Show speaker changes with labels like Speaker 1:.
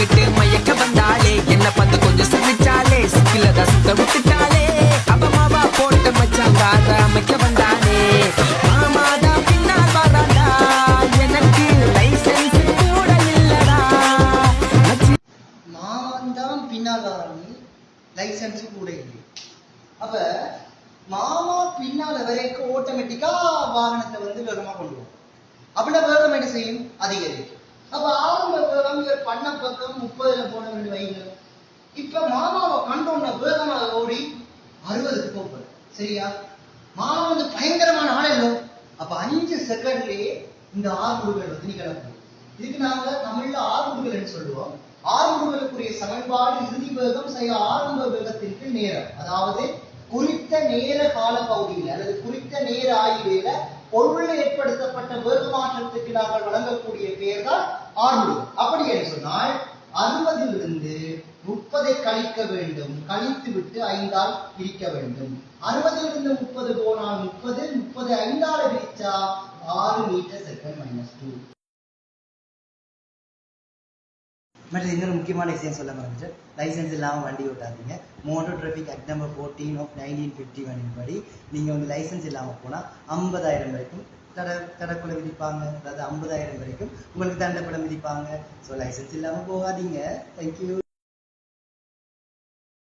Speaker 1: போட்டுக்கிட்டு மயக்க வந்தாலே என்ன பந்து கொஞ்சம் சுமிச்சாலே சுக்கில ரசத்தை விட்டுட்டாலே அப்பமாவா போட்டு மச்சாங்க அமைக்க வந்தாலே மாமாதா பின்னால் வாடாடா எனக்கு லைசன்ஸ் கூட இல்லடா.
Speaker 2: மாமன் தான் லைசன்ஸ் கூட இல்லை. அப்ப மாமா பின்னால வரைக்கும் ஓட்டோமேட்டிக்கா வாகனத்தை வந்து வேகமா கொண்டு வரும். அப்படின்னா வேகம் என்ன செய்யும்? அதிகரிக்கும். அப்ப ஆரம்ப வேகம் பண்ண பக்கம் முப்பதுல போன ரெண்டு வைங்க இப்ப மாமாவை கண்டோன்ன வேகமா ஓடி அறுபதுக்கு போகுது சரியா? மாமா வந்து பயங்கரமான ஆள் இல்லை. அப்ப அஞ்சு செகண்ட்லயே இந்த ஆறுமுடுகள் வந்து நிகழப்படும் இதுக்கு நாங்க தமிழ்ல ஆறுமுடுகள்னு சொல்லுவோம். ஆறுமுடுகளுக்குரிய சமன்பாடு இறுதி வேகம் செய்ய ஆரம்ப வேகத்திற்கு நேரம். அதாவது குறித்த நேர கால பகுதியில் அல்லது குறித்த நேர ஆய்வேல பொருளில் ஏற்படுத்தப்பட்ட வேகமாற்றத்துக்கு நாங்கள் வழங்கக்கூடிய பெயர் தான் ஆறுமுடுகள் அப்படி என்று சொன்னால் அறுபதிலிருந்து முப்பதை கழிக்க வேண்டும். கழித்து விட்டு ஐந்தால் பிரிக்க வேண்டும். அறுபதிலிருந்து முப்பது போனால் முப்பது முப்பது ஐந்தால பிரிச்சா ஆறு மீட்டர் செகண்ட் மைனஸ் டூ மற்ற இன்னொரு முக்கியமான விஷயம் சொல்ல மறந்துட்டு லைசன்ஸ் இல்லாமல் வண்டி ஓட்டாதீங்க. Motor traffic act number fourteen of nineteen fifty one படி நீங்கள் வந்து லைசன்ஸ் இல்லாமல் போனால் ஐம்பதாயிரம் வரைக்கும் தட தடக்குலை விதிப்பாங்க. அதாவது ஐம்பதாயிரம் வரைக்கும் உங்களுக்கு தண்டப்படம் விதிப்பாங்க. ஸோ லைசன்ஸ் இல்லாமல் போகாதீங்க. தேங்க்யூ